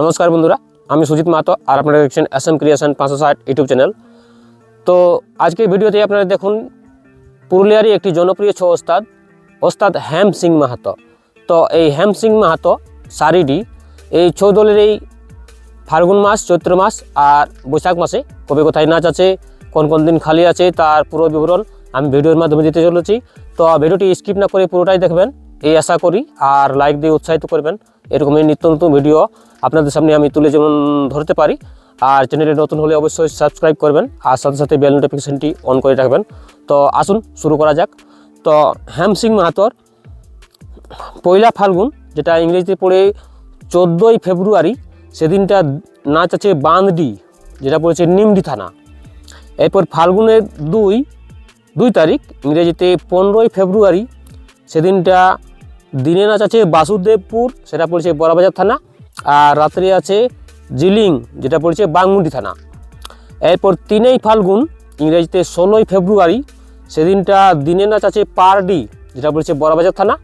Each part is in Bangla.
নমস্কার বন্ধুরা, আমি সুজিত মাহাতো আর আপনারা দেখছেন এম ক্রিয়েশন পাঁচশো ষাট ইউটিউব চ্যানেল। তো আজকের ভিডিওতে আপনারা দেখুন, পুরুলিয়ারই একটি জনপ্রিয় ছৌ ওস্তাদ ওস্তাদ হেম সিং মাহাতো। তো এই হেম সিং মাহাতো, সারিডি, এই ছৌ দলের এই ফাল্গুন মাস, চৈত্র মাস আর বৈশাখ মাসে কবে কোথায় নাচ আছে, কোন কোন দিন খালি আছে, তার পুরো বিবরণ আমি ভিডিওর মাধ্যমে দিতে চলেছি। তো ভিডিওটি স্কিপ না করে পুরোটাই দেখবেন, এই আশা করি, আর লাইক দিয়ে উৎসাহিত করবেন। এরকমই নিত্য নতুন ভিডিও আপনাদের সামনে আমি তুলে যেমন ধরতে পারি, আর চ্যানেলে নতুন হলে অবশ্যই সাবস্ক্রাইব করবেন, আর সাথে সাথে বেল নোটিফিকেশনটি অন করে রাখবেন। তো আসুন, শুরু করা যাক। তো হেম সিং মাহাতর পয়লা ফাল্গুন, যেটা ইংরেজিতে পড়ে চোদ্দোই ফেব্রুয়ারি, সেদিনটা নাচ আছে বাঁধডি যেটা পড়েছে নিমডি থানা। এরপর ফাল্গুনের দুই দুই তারিখ, ইংরেজিতে পনেরোই ফেব্রুয়ারি, সেদিনটা দিনে নাচ আছে বাসুদেবপুর, সেটা পড়েছে বড়বাজার থানা। আর রাত্রে আছে জিলিং, যেটা পড়েছে বাংমুন্ডি থানা। এরপর তিনেই ফাল্গুন, ইংরেজিতে ষোলোই ফেব্রুয়ারি, সেদিনটা দিনে নাচ আছে পারডি, যেটা পড়েছে বড়বাজার থানা।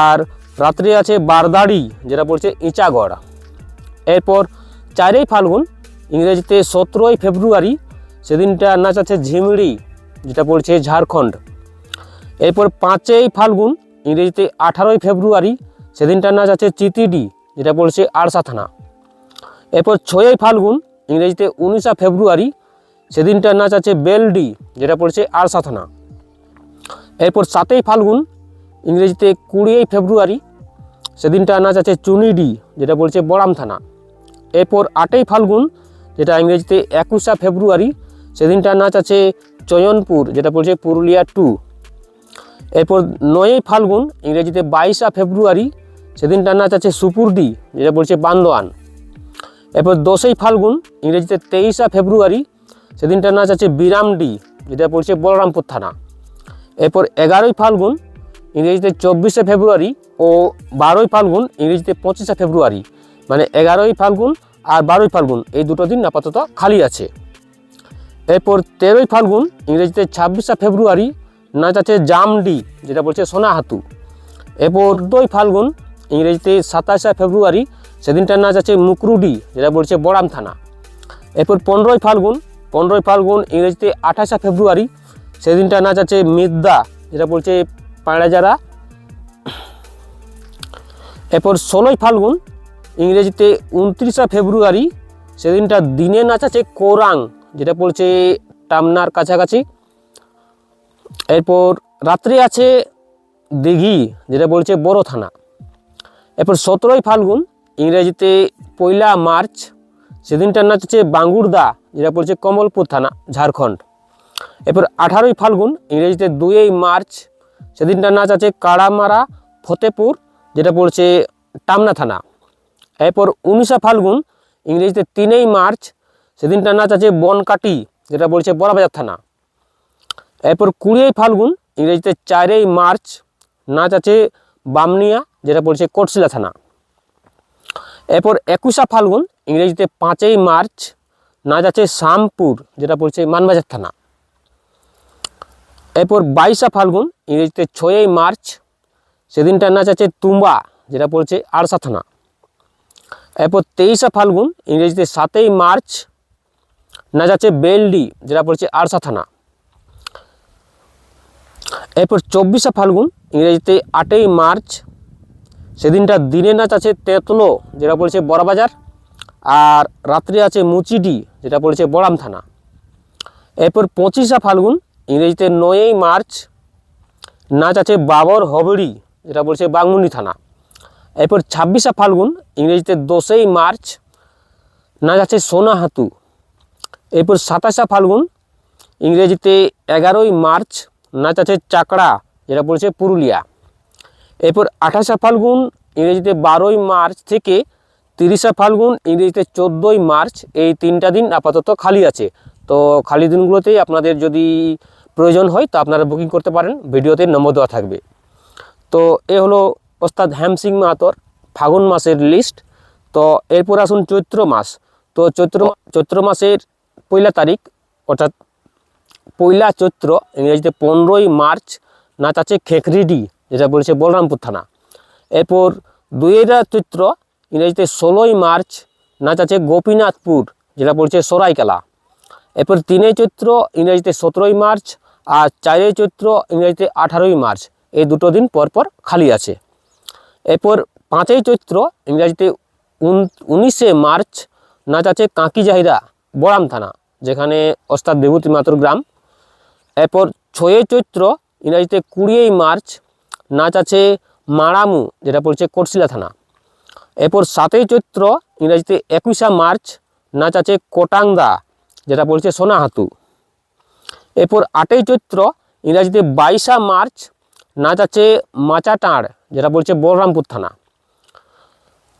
আর রাত্রে আছে বারদাড়ি, যেটা পড়ছে ইঁচাগড়। এরপর চারই ফাল্গুন, ইংরেজিতে সতেরোই ফেব্রুয়ারি, সেদিনটা নাচ আছে ঝিমড়ি, যেটা পড়ছে ঝাড়খণ্ড। এরপর পাঁচই ফাল্গুন, ইংরেজিতে আঠারোই ফেব্রুয়ারি সেদিনটার নাচ আছে চিতিডি যেটা পড়ছে আরসা থানা। এরপর ছয়ই ফাল্গুন, ইংরেজিতে উনিশা ফেব্রুয়ারি সেদিনটার নাচ আছে বেলডি, যেটা পড়ছে আরসা থানা। এরপর সাতই ফাল্গুন, ইংরেজিতে কুড়িই ফেব্রুয়ারি সেদিনটার নাচ আছে চুনিডি, যেটা পড়ছে বড়াম থানা। এরপর আটই ফাল্গুন, যেটা ইংরেজিতে একুশা ফেব্রুয়ারি সেদিনটার নাচ আছে চয়নপুর, যেটা পড়ছে পুরুলিয়া টু। এরপর নয়ই ফাল্গুন, ইংরেজিতে বাইশা ফেব্রুয়ারি সেদিনটার নাচ আছে সুপুরডি, যেটা বলছে বান্দোয়ান। এরপর দশই ফাল্গুন, ইংরেজিতে তেইশা ফেব্রুয়ারি সেদিনটার নাচ আছে বিরামডি, যেটা পড়ছে বলরামপুর থানা। এরপর এগারোই ফাল্গুন, ইংরেজিতে চব্বিশে ফেব্রুয়ারি ও বারোই ফাল্গুন, ইংরেজিতে পঁচিশে ফেব্রুয়ারি। মানে এগারোই ফাল্গুন আর বারোই ফাল্গুন, এই দুটো দিন আপাতত খালি আছে। এরপর তেরোই ফাল্গুন, ইংরেজিতে ছাব্বিশে ফেব্রুয়ারি, নাচ আছে জামডি, যেটা বলছে সোনাহাতু। এরপর দুই ফাল্গুন ইংরেজিতে সাতাশে ফেব্রুয়ারি সেদিনটার নাচ আছে মুকরুডি, যেটা বলছে বড়াম থানা। এরপর পনেরোই ফাল্গুন পনেরোই ফাল্গুন ইংরেজিতে আঠাশে ফেব্রুয়ারি সেদিনটার নাচ আছে মিদ্দা, যেটা বলছে পাড়াজারা এরপর ষোলোই ফাল্গুন ইংরেজিতে উনত্রিশে ফেব্রুয়ারি সেদিনটা দিনে নাচ আছে কোরাং, যেটা পড়ছে টামনার কাছাকাছি। এরপর রাত্রে আছে দিঘি, যেটা বলছে বড় থানা। এরপর সতেরোই ফাল্গুন, ইংরেজিতে পয়লা মার্চ, সেদিনটার নাচ হচ্ছে বাঙ্গুরদা, যেটা পড়ছে কমলপুর থানা, ঝাড়খণ্ড। এরপর আঠারোই ফাল্গুন, ইংরেজিতে দুই মার্চ, সেদিনটার নাচ আছে কাড়ামারা, ফতেপুর, যেটা পড়ছে টামনা থানা। এরপর উনিশা ফাল্গুন, ইংরেজিতে তিনই মার্চ, সেদিনটার নাচ আছে বনকাটি, যেটা বলছে বড়বাজার থানা। এরপর কুড়িই ফাল্গুন, ইংরেজিতে চারই মার্চ, নাচ আছে বামনিয়া যেটা পড়ছে কোটশিলা থানা। এরপর একুশা ফাল্গুন, ইংরেজিতে পাঁচই মার্চ নাচ আছে শামপুর, যেটা পড়ছে মানবাজার থানা। এরপর বাইশা ফাল্গুন, ইংরেজিতে ছয়ই মার্চ, সেদিনটার নাচ আছে তুম্বা, যেটা পড়ছে আরসা থানা। এরপর তেইশা ফাল্গুন, ইংরেজিতে সাতই মার্চ নাচ আছে বেলডি, যেটা পড়ছে আরসা থানা। এরপর চব্বিশে ফাল্গুন, ইংরেজিতে আটই মার্চ সেদিনটা দিনে নাচ আছে তেতলো, যেটা পড়েছে বড়বাজার, আর রাত্রে আছে মুচিডি, যেটা পড়েছে বড়াম থানা। এরপর পঁচিশে ফাল্গুন, ইংরেজিতে নয়ই মার্চ, নাচ আছে বাবর হবড়ি, যেটা বলছে বাংমুন্ডি থানা। এরপর ছাব্বিশে ফাল্গুন, ইংরেজিতে দশই মার্চ, নাচ আছে সোনাহাতু এরপর সাতাশে ফাল্গুন, ইংরেজিতে এগারোই মার্চ, নাচ আছে চাকড়া, যেটা পড়েছে পুরুলিয়া। এরপর আঠাশে ফাল্গুন, ইংরেজিতে বারোই মার্চ থেকে তিরিশে ফাল্গুন, ইংরেজিতে চোদ্দোই মার্চ, এই তিনটা দিন আপাতত খালি আছে। তো খালি দিনগুলোতেই আপনাদের যদি প্রয়োজন হয়, তো আপনারা বুকিং করতে পারেন, ভিডিওতে নম্বর দেওয়া থাকবে। তো এ হলো ওস্তাদ হ্যামসিং সিং মাহাতর ফাগুন মাসের লিস্ট তো এরপর আসুন চৈত্র মাস। তো চৈত্র চৈত্র মাসের পয়লা তারিখ, অর্থাৎ পয়লা চৈত্র, ইংরেজিতে পনেরোই মার্চ, নাচ আছে খেখরিডি যেটা বলছে বলরামপুর থানা। এরপর দুইয়েরা চৈত্র ইংরেজিতে ষোলোই মার্চ, নাচ আছে গোপীনাথপুর, যেটা পড়ছে সরাইকেলা। এরপর তিনে চৈত্র ইংরেজিতে সতেরোই মার্চ, আর চারই চৈত্র ইংরেজিতে আঠারোই মার্চ। এই দুটো দিন পর পর খালি আছে। এরপর পাঁচই চৈত্র ইংরাজিতে উনিশে মার্চ, নাচ আছে কাঁকি জাহিরা, বড়াম থানা, যেখানে ওস্তাদ বিভূতি মাতুর গ্রাম। এরপর ছয়ই চৈত্র ইংরাজিতে কুড়িই মার্চ নাচ আছে মারামু, যেটা পড়ছে কোটশিলা থানা। এরপর সাতই চৈত্র, ইংরাজিতে একুশা মার্চ, নাচ আছে কোটাংদা যেটা পড়ছে সোনাহাতু। এরপর আটই চৈত্র, ইংরাজিতে বাইশা মার্চ, নাচ আছে মাচাটাঁড়, যেটা বলছে বলরামপুর থানা।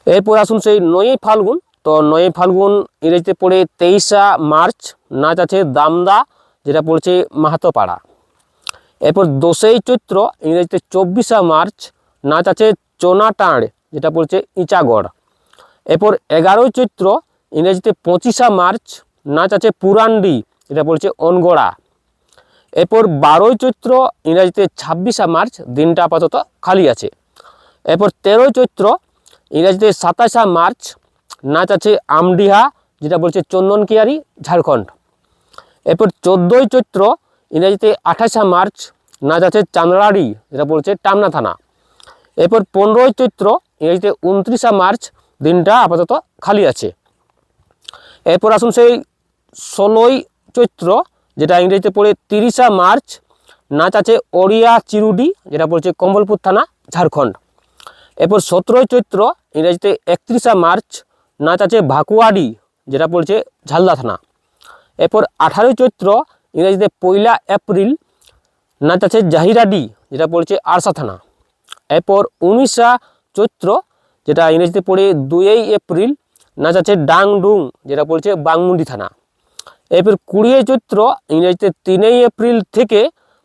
এরপর আসুন সেই নয়ই ফাল্গুন। তো নয়ই ফাল্গুন, ইংরেজিতে পড়ে তেইশা মার্চ, নাচ আছে দামদা, যেটা পড়ছে মাহাতোপাড়া। এরপর দোষই চৈত্র, ইংরেজিতে চব্বিশা মার্চ, নাচ আছে চোনাটাঁড় যেটা পড়ছে ইচাগড়। এরপর এগারোই চৈত্র, ইংরেজিতে পঁচিশা মার্চ, নাচ আছে পুরান্ডি, যেটা পড়ছে অনগড়া। এরপর বারোই চৈত্র, ইংরাজিতে ছাব্বিশে মার্চ, দিনটা আপাতত খালি আছে। এরপর তেরোই চৈত্র, ইংরাজিতে সাতাশে মার্চ, নাচ আছে আমডিহা, যেটা বলছে চন্দন চন্দনকিয়ারি, ঝাড়খণ্ড। এরপর চোদ্দোই চৈত্র ইংরাজিতে আঠাশা মার্চ নাচ আছে চান্দড়াড়ি যেটা বলছে টামনা থানা। এরপর পনেরোই চৈত্র, ইংরেজিতে উনত্রিশা মার্চ, দিনটা আপাতত খালি আছে। এরপর আসুন সেই ষোলোই চৈত্র, যেটা ইংরেজিতে পড়ে তিরিশা মার্চ নাচ আছে ওড়িয়া চিরুডি, যেটা বলছে কম্বলপুর থানা, ঝাড়খণ্ড। এরপর সতেরোই চৈত্র, ইংরেজিতে একত্রিশা মার্চ নাচ আছে ভাকুয়াডি, যেটা পড়ছে ঝালদা থানা। এরপর আঠারোই চৈত্র ইংরেজিতে পয়লা এপ্রিল, নাচ আছে জাহিরাডি যেটা পড়েছে আরসা থানা। এরপর উনিশা চৈত্র, যেটা ইংরেজিতে পড়ে দুই এপ্রিল, নাচ আছে ডাংডুং, যেটা পড়েছে বাংমুন্ডি থানা। এরপর কুড়িয়ে চৈত্র, ইংরেজিতে তিনই এপ্রিল থেকে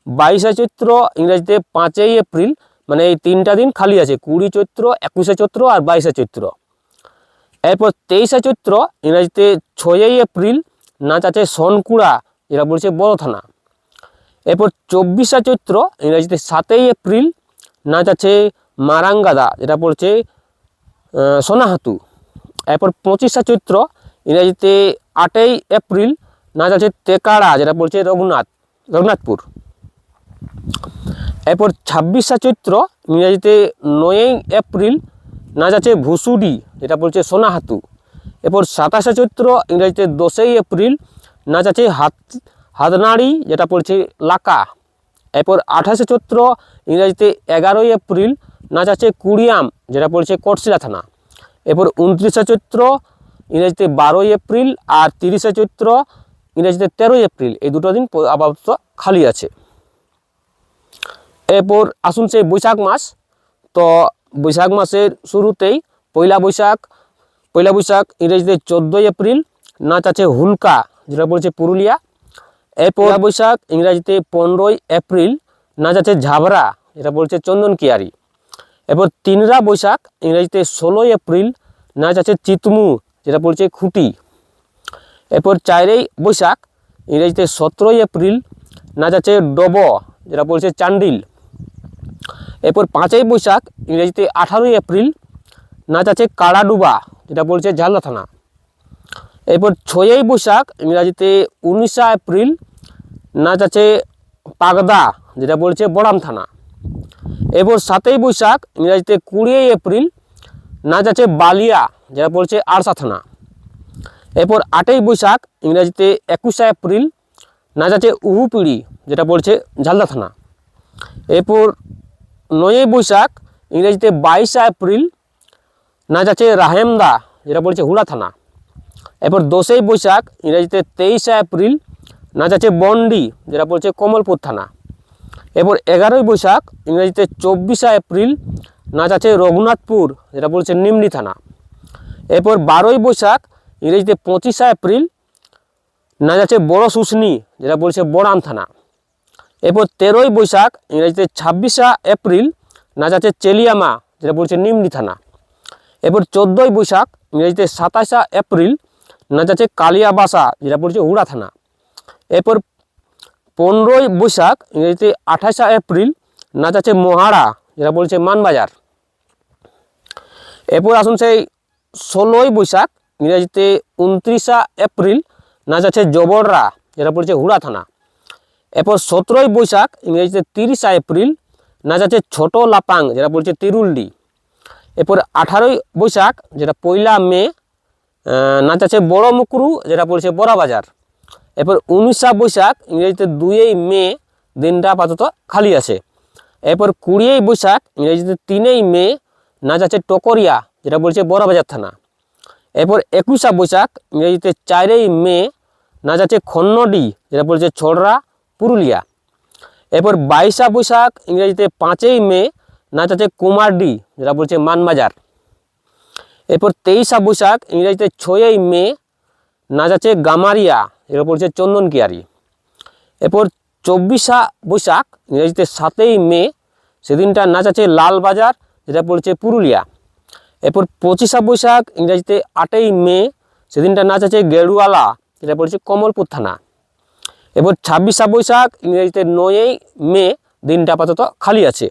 বাইশে চৈত্র, ইংরেজিতে পাঁচই এপ্রিল মানে এই তিনটা দিন খালি আছে, কুড়ি চৈত্র, একুশে চৈত্র আর বাইশে চৈত্র। এরপর তেইশে চৈত্র, ইংরেজিতে ছয়ই এপ্রিল, নাচ আছে সনকুড়া যেটা বলছে বড় থানা। এরপর চব্বিশে চৈত্র, ইংরাজিতে সাতই এপ্রিল, নাচ আছে মারাঙ্গাদা, যেটা পড়ছে সোনাহাতু। এরপর পঁচিশে চৈত্র, ইংরাজিতে আটই এপ্রিল, নাচ আছে তেকাড়া, যেটা বলছে রঘুনাথ, রঘুনাথপুর। এরপর ছাব্বিশে চৈত্র, ইংরাজিতে নয়ই এপ্রিল, নাচ আছে ভুসুডি, যেটা বলছে সোনাহাতু। এরপর সাতাশে চৈত্র, ইংরাজিতে দশই এপ্রিল নাচ আছে হাত, হাতনাড়ি যেটা পড়ছে লাকা। এরপর আঠাশে চৈত্র, ইংরেজিতে এগারোই এপ্রিল নাচ আছে কুড়িয়াম যেটা পড়ছে কোটশিলা থানা। এরপর উনত্রিশে চৈত্র, ইংরেজিতে বারোই এপ্রিল আর তিরিশে চৈত্র, ইংরেজিতে তেরোই এপ্রিল। এই দুটো দিন আপাতত খালি আছে। এরপর আসুন সেই বৈশাখ মাস। তো বৈশাখ মাসের শুরুতেই পয়লা বৈশাখ পয়লা বৈশাখ ইংরেজিতে চোদ্দোই এপ্রিল নাচ আছে হুলকা। যেটা বলছে পুরুলিয়া, এই পয়লা বৈশাখ ইংরাজিতে পনেরোই এপ্রিল নাচ আছে ঝাবরা যেটা বলছে চন্দন কিয়ারি। এরপর তিনরা বৈশাখ ইংরাজিতে ষোলোই এপ্রিল নাচ আছে চিতমু, যেটা বলছে খুঁটি। এরপর চারই বৈশাখ ইংরেজিতে সতেরোই এপ্রিল নাচ আছে ডব, যেটা বলছে চান্ডিল। এরপর পাঁচই বৈশাখ ইংরেজিতে আঠারোই এপ্রিল নাচ আছে কাড়াডুবা, যেটা বলছে ঝালদা থানা। এরপর ছয়ই বৈশাখ ইংরাজিতে উনিশা এপ্রিল, নাচ আছে পাগদা, যেটা বলছে বড়াম থানা। এরপর সাতই বৈশাখ ইংরাজিতে কুড়ি এপ্রিল, নাচ আছে বালিয়া, যেটা বলছে আরসা থানা। এরপর আটই বৈশাখ ইংরাজিতে একুশে এপ্রিল, নাচ আছে উহুপিড়ি, যেটা বলছে ঝালদা থানা। এরপর নয়ই বৈশাখ ইংরেজিতে বাইশে এপ্রিল, নাচ আছে রাহেমদা, যেটা বলছে হুড়া থানা। এরপর দশই বৈশাখ, ইংরেজিতে তেইশে এপ্রিল নাচ আছে বন্ডি, যেটা বলছে কমলপুর থানা। এরপর এগারোই বৈশাখ, ইংরেজিতে চব্বিশে এপ্রিল নাচ আছে রঘুনাথপুর, যেটা বলছে নিমনি থানা। এরপর বারোই বৈশাখ, ইংরেজিতে পঁচিশে এপ্রিল নাচ আছে বড় শুশনি, যেটা বলছে বড়াম থানা। এরপর তেরোই বৈশাখ, ইংরেজিতে ছাব্বিশে এপ্রিল নাচ আছে চেলিয়ামা, যেটা বলছে নিমনি থানা। এরপর চোদ্দোই বৈশাখ, ইংরেজিতে সাতাশে এপ্রিল নাচ আছে কালিয়াবাসা যেটা পড়ছে হুড়া থানা। এরপর পনেরোই বৈশাখ, ইংরেজিতে আঠাশা এপ্রিল নাচ আছে মহাড়া, যেটা বলছে মানবাজার। এরপর আসুন সেই ষোলোই বৈশাখ, ইংরেজিতে উনত্রিশা এপ্রিল নাচ আছে জবররা, যেটা পড়ছে হুড়া থানা। এরপর সতেরোই বৈশাখ, ইংরেজিতে তিরিশা এপ্রিল নাচ আছে ছোট লাপাং, যেটা বলছে তিরুলডি এরপর আঠারোই বৈশাখ, যেটা পয়লা মে নাচ আছে বড় মুকরু যেটা পড়ছে বড়াবাজার। এরপর উনিশা বৈশাখ, ইংরেজিতে দুইই মে, দিনটা আপাতত খালি আছে। এরপর কুড়িই বৈশাখ, ইংরেজিতে তিনই মে নাচ আছে টকরিয়া, যেটা বলছে বড়াবাজার থানা। এরপর একুশা বৈশাখ, ইংরেজিতে চারই মে নাচ আছে খন্নডি, যেটা বলছে ছড়রা, পুরুলিয়া। এরপর বাইশা বৈশাখ, ইংরেজিতে পাঁচই মে নাচ আছে কুমারডি, যেটা বলছে মানবাজার এরপর তেইশা বৈশাখ, ইংরেজিতে ছয়ই মে নাচ আছে গামারিয়া যেটা চন্দন চন্দনকিয়ারি এরপর চব্বিশা বৈশাখ, ইংরেজিতে সাতই মে, সেদিনটা নাচ আছে লালবাজার যেটা পড়ছে পুরুলিয়া। এরপর পঁচিশা বৈশাখ, ইংরেজিতে আটই মে, সেদিনটা নাচ আছে গেরুয়ালা, যেটা পড়ছে কমলপুর থানা। এরপর ছাব্বিশা বৈশাখ, ইংরেজিতে নয়ই মে, দিনটা আপাতত খালি আছে।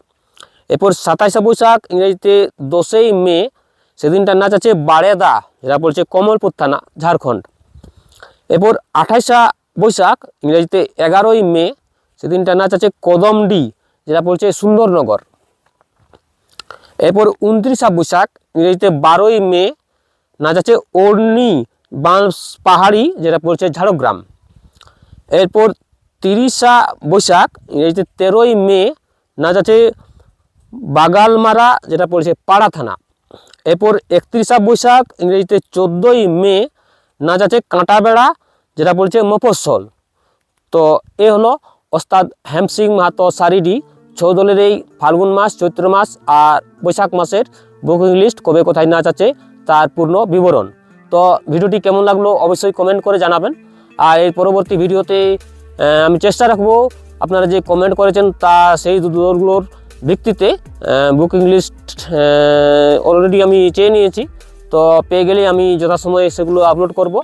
এরপর সাতাইশা বৈশাখ, ইংরেজিতে দশই মে সেদিনটা নাচ আছে বারেদা, যেটা পড়ছে কমলপুর থানা, ঝাড়খণ্ড। এরপর আঠাইশা বৈশাখ, ইংরেজিতে এগারোই মে সেদিনটা নাচ আছে কদমডি, যেটা পড়ছে সুন্দরনগর। এরপর উনত্রিশা বৈশাখ, ইংরেজিতে বারোই মে, নাচ আছে অর্নি বাঁশ পাহাড়ি, যেটা পড়ছে ঝাড়গ্রাম। এরপর তিরিশা বৈশাখ, ইংরেজিতে তেরোই মে, নাচ আছে বাগালমারা, যেটা পড়ছে পাড়া থানা। এরপর একত্রিশা বৈশাখ, ইংরেজিতে চোদ্দোই মে নাচ আছে কাঁটাবেড়া, যেটা পড়ছে মফস্বল। তো এ হলো ওস্তাদ হেমসিং মাহাতো সারিডি ছৌ দলের এই ফাল্গুন মাস, চৈত্র মাস আর বৈশাখ মাসের বুকিং লিস্ট কবে কোথায় নাচ আছে তার পূর্ণ বিবরণ। তো ভিডিওটি কেমন লাগল অবশ্যই কমেন্ট করে জানাবেন। আর এর পরবর্তী ভিডিওতে আমি চেষ্টা রাখব আপনারা যে কমেন্ট করেছেন তা সেই দলগুলোর ভিত্তিতে বুকিং লিস্ট অলরেডি আমি চেয়ে নিয়েছি। তো পেয়ে গেলে আমি যথাসময়ে সেগুলো আপলোড করব।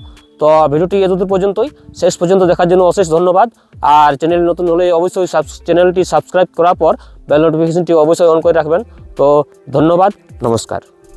তো ভিডিওটি এতদূর পর্যন্তই। শেষ পর্যন্ত দেখার জন্য অশেষ ধন্যবাদ। আর চ্যানেল নতুন হলে অবশ্যই চ্যানেলটি সাবস্ক্রাইব করার পর বেল নোটিফিকেশনটি অবশ্যই অন করে রাখবেন। তো ধন্যবাদ, নমস্কার।